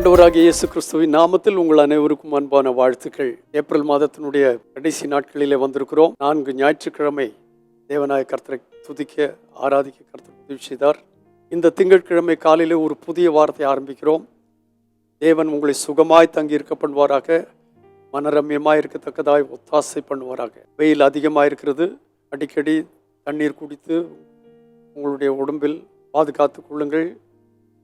ஆண்டவராகிய இயேசு கிறிஸ்துவின் நாமத்தில் உங்கள் அனைவருக்கும் அன்பான வாழ்த்துக்கள். ஏப்ரல் மாதத்தினுடைய கடைசி நாட்களிலே வந்திருக்கிறோம். நான்கு ஞாயிற்றுக்கிழமை தேவநாய கர்த்தரை துதிக்க ஆராதிக்க கர்த்தர் உதவி செய்தார். இந்த திங்கட்கிழமை காலையில் ஒரு புதிய வாரத்தை ஆரம்பிக்கிறோம். தேவன் உங்களை சுகமாய் தங்கி இருக்க பண்ணுவாராக மனரம்யமாக இருக்கத்தக்கதாய் ஒத்தாசை பண்ணுவாராக. வெயில் அதிகமாக இருக்கிறது அடிக்கடி தண்ணீர் குடித்து உங்களுடைய உடம்பில் பாதுகாத்துக் கொள்ளுங்கள்.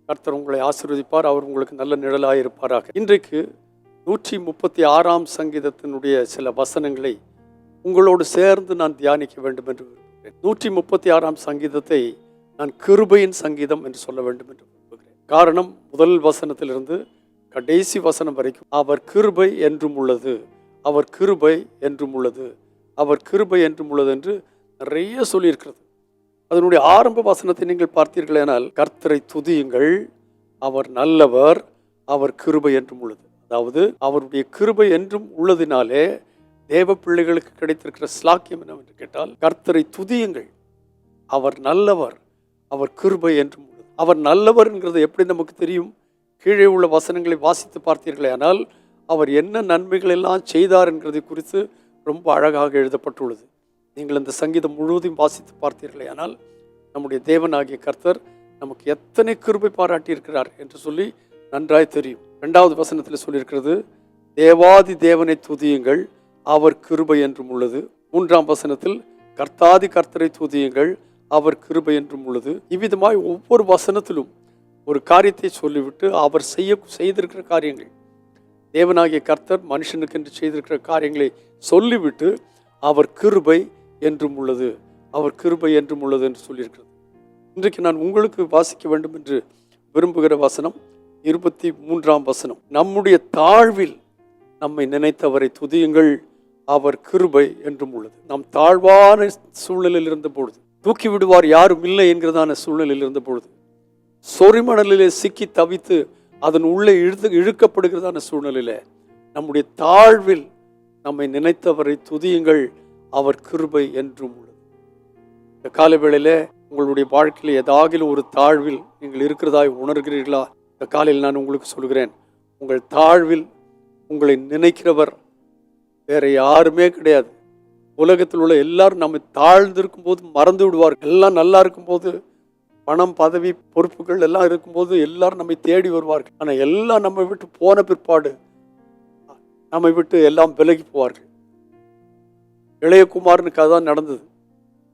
கர்த்தர் உங்களை ஆசிர்வதிப்பார் அவர் உங்களுக்கு நல்ல நிழலாக இருப்பாராக இன்றைக்கு நூற்றி முப்பத்தி ஆறாம் சங்கீதத்தினுடைய சில வசனங்களை உங்களோடு சேர்ந்து நான் தியானிக்க வேண்டும் என்று விரும்புகிறேன். நூற்றி முப்பத்தி ஆறாம் சங்கீதத்தை நான் கிருபையின் சங்கீதம் என்று சொல்ல வேண்டும் என்று விரும்புகிறேன். காரணம் முதல் வசனத்திலிருந்து கடைசி வசனம் வரைக்கும் அவர் கிருபை என்றும் உள்ளது அவர் கிருபை என்றும் உள்ளது அவர் கிருபை என்றும் உள்ளது என்று நிறைய சொல்லியிருக்கிறது. அதனுடைய ஆரம்ப வசனத்தை நீங்கள் பார்த்தீர்களேனால் கர்த்தரை துதியுங்கள் அவர் நல்லவர் அவர் கிருபை என்றும் உள்ளது. அதாவது அவருடைய கிருபை என்றும் உள்ளதினாலே தேவ பிள்ளைகளுக்கு கிடைத்திருக்கிற ஸ்லாக்கியம் என்னவென்று கேட்டால் கர்த்தரை துதியுங்கள் அவர் நல்லவர் அவர் கிருபை என்றும் உள்ளது. அவர் நல்லவர் என்கிறது எப்படி நமக்கு தெரியும்? கீழே உள்ள வசனங்களை வாசித்து பார்த்தீர்களே ஆனால் அவர் என்ன நன்மைகள் எல்லாம் செய்தார் என்கிறதை குறித்து ரொம்ப அழகாக எழுதப்பட்டுள்ளது. நீங்கள் இந்த சங்கீதம் முழுவதும் வாசித்து பார்த்தீர்களே ஆனால் நம்முடைய தேவனாகிய கர்த்தர் நமக்கு எத்தனை கிருபை பாராட்டி இருக்கிறார் என்று சொல்லி நன்றாய் தெரியும். ரெண்டாவது வசனத்தில் சொல்லியிருக்கிறது தேவாதி தேவனை துதியுங்கள் அவர் கிருபை என்றும் உள்ளது. மூன்றாம் வசனத்தில் கர்த்தாதி கர்த்தரை துதியுங்கள் அவர் கிருபை என்றும் உள்ளது. இவ்விதமாய் ஒவ்வொரு வசனத்திலும் ஒரு காரியத்தை சொல்லிவிட்டு அவர் செய்ய செய்திருக்கிற காரியங்கள் தேவனாகிய கர்த்தர் மனுஷனுக்கு என்று செய்திருக்கிற காரியங்களை சொல்லிவிட்டு அவர் கிருபை என்றும் உள்ளது. அவர் கிருபை என்றும் உள்ளது என்று சொல்லியிருக்கிறது. இன்றைக்கு நான் உங்களுக்கு வாசிக்க வேண்டும் என்று விரும்புகிற வசனம் இருபத்தி மூன்றாம் வசனம். நம்முடைய தாழ்வில் நம்மை நினைத்தவரை துதியுங்கள் அவர் கிருபை என்றும் உள்ளது. நாம் தாழ்வான சூழ்நிலையில் இருந்த பொழுது தூக்கி விடுவார் யாரும் இல்லை என்கிறதான சூழ்நிலையில் இருந்த பொழுது சொறிமணலிலே சிக்கி தவித்து அதன் உள்ளே இழுத்து இழுக்கப்படுகிறதான சூழ்நிலையில நம்முடைய தாழ்வில் நம்மை நினைத்தவரை துதியுங்கள் அவர் கிருபை என்றும் உள்ளது. இந்த காலவேளையிலே உங்களுடைய வாழ்க்கையில் ஏதாகிலும் ஒரு தாழ்வில் நீங்கள் இருக்கிறதாய் உணர்கிறீர்களா? இந்த காலையில் நான் உங்களுக்கு சொல்கிறேன் உங்கள் தாழ்வில் உங்களை நினைக்கிறவர் வேற யாருமே கிடையாது. உலகத்தில் உள்ள எல்லாரும் நம்ம தாழ்ந்திருக்கும் போது மறந்து விடுவார்கள். எல்லாம் நல்லா இருக்கும்போது பணம் பதவி பொறுப்புகள் எல்லாம் இருக்கும்போது எல்லாரும் நம்மை தேடி வருவார்கள். ஆனால் எல்லாம் நம்ம விட்டு போன பிற்பாடு நம்மை விட்டு எல்லாம் விலகி போவார்கள். இளையகுமாரனுக்கு அதான் நடந்தது.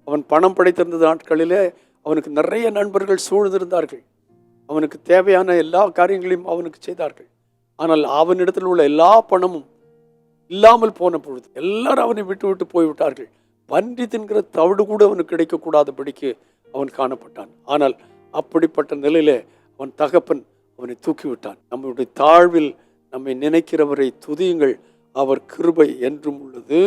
அவன் பணம் படைத்திருந்த நாட்களிலே அவனுக்கு நிறைய நண்பர்கள் சூழ்ந்திருந்தார்கள். அவனுக்கு தேவையான எல்லா காரியங்களையும் அவனுக்கு செய்தார்கள். ஆனால் அவனிடத்தில் உள்ள எல்லா பணமும் இல்லாமல் போன பொழுது எல்லாரும் அவனை விட்டு விட்டு போய்விட்டார்கள். வன்றி தின்கிற தவிடு கூட அவனுக்கு கிடைக்கக்கூடாதபடிக்கு அவன் காணப்பட்டான். ஆனால் அப்படிப்பட்ட நிலையில அவன் தகப்பன் அவனை தூக்கிவிட்டான். நம்முடைய தாழ்வில் நம்மை நினைக்கிறவரை துதியுங்கள். அவர் கிருபை என்றும் உள்ளது.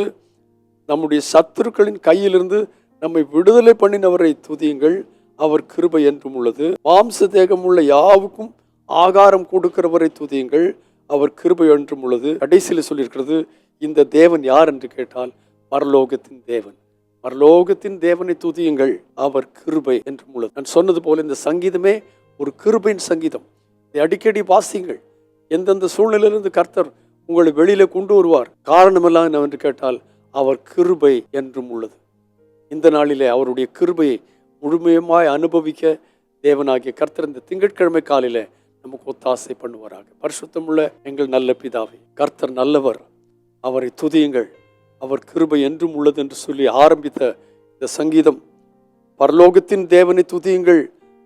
நம்முடைய சத்துருக்களின் கையிலிருந்து நம்மை விடுதலை பண்ணினவரை துதியுங்கள். அவர் கிருபை என்றும் உள்ளது. மாம்ச தேகம் உள்ள யாவுக்கும் ஆகாரம் கொடுக்கிறவரை துதியுங்கள். அவர் கிருபை என்றும் உள்ளது. கடைசியில் சொல்லியிருக்கிறது இந்த தேவன் யார் என்று கேட்டால் பரலோகத்தின் தேவன். பரலோகத்தின் தேவனை துதியுங்கள். அவர் கிருபை என்றும் உள்ளது. நான் சொன்னது போல இந்த சங்கீதமே ஒரு கிருபையின் சங்கீதம். இதை அடிக்கடி வாசியுங்கள். எந்தெந்த சூழ்நிலையிலிருந்து கர்த்தர் உங்களை வெளியில கொண்டு வருவார். காரணமெல்லாம் என்னவென்று கேட்டால் அவர் கிருபை என்றும் உள்ளது. இந்த நாளிலே அவருடைய கிருபையை முழுமையுமாய் அனுபவிக்க தேவனாகிய கர்த்தர் இந்த திங்கட்கிழமை காலையில நமக்கு ஒத்தாசை பண்ணுவாராக. பரிசுத்தமுள்ள எங்கள் நல்ல பிதாவை கர்த்தர் நல்லவர். அவரை துதியுங்கள். அவர் கிருபை என்றும் உள்ளது என்று சொல்லி ஆரம்பித்த இந்த சங்கீதம். பரலோகத்தின் தேவனை துதியுங்கள்.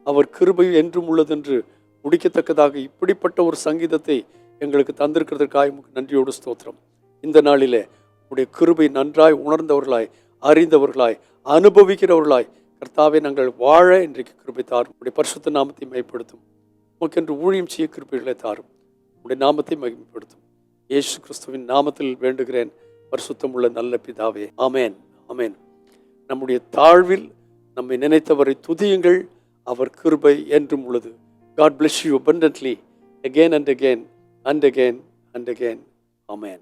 அவர் கிருபை என்றும் உள்ளது என்று முடிக்கத்தக்கதாக இப்படிப்பட்ட ஒரு சங்கீதத்தை எங்களுக்கு தந்திருக்கிறதற்காக நன்றியோடு ஸ்தோத்திரம். இந்த நாளிலே உடைய கிருபை நன்றாய் உணர்ந்தவர்களாய் அறிந்தவர்களாய் அனுபவிக்கிறவர்களாய் கர்த்தாவை நாங்கள் வாழ இன்றைக்கு கிருபை தாரும். உடைய பரிசுத்த நாமத்தை மேம்படுத்தும் உமக்கென்று ஊழியம் செய்ய கிருபைகளை தாரும். உடைய நாமத்தை மகிமைப்படுத்தும். இயேசு கிறிஸ்துவின் நாமத்தில் வேண்டுகிறேன். பரிசுத்தம் உள்ள நல்ல பிதாவே ஆமேன் ஆமேன். நம்முடைய தாழ்வில் நம்மை நினைத்தவரை துதியுங்கள். அவர் கிருபை என்றும் உள்ளது. God bless you abundantly again and again and again and again. Amen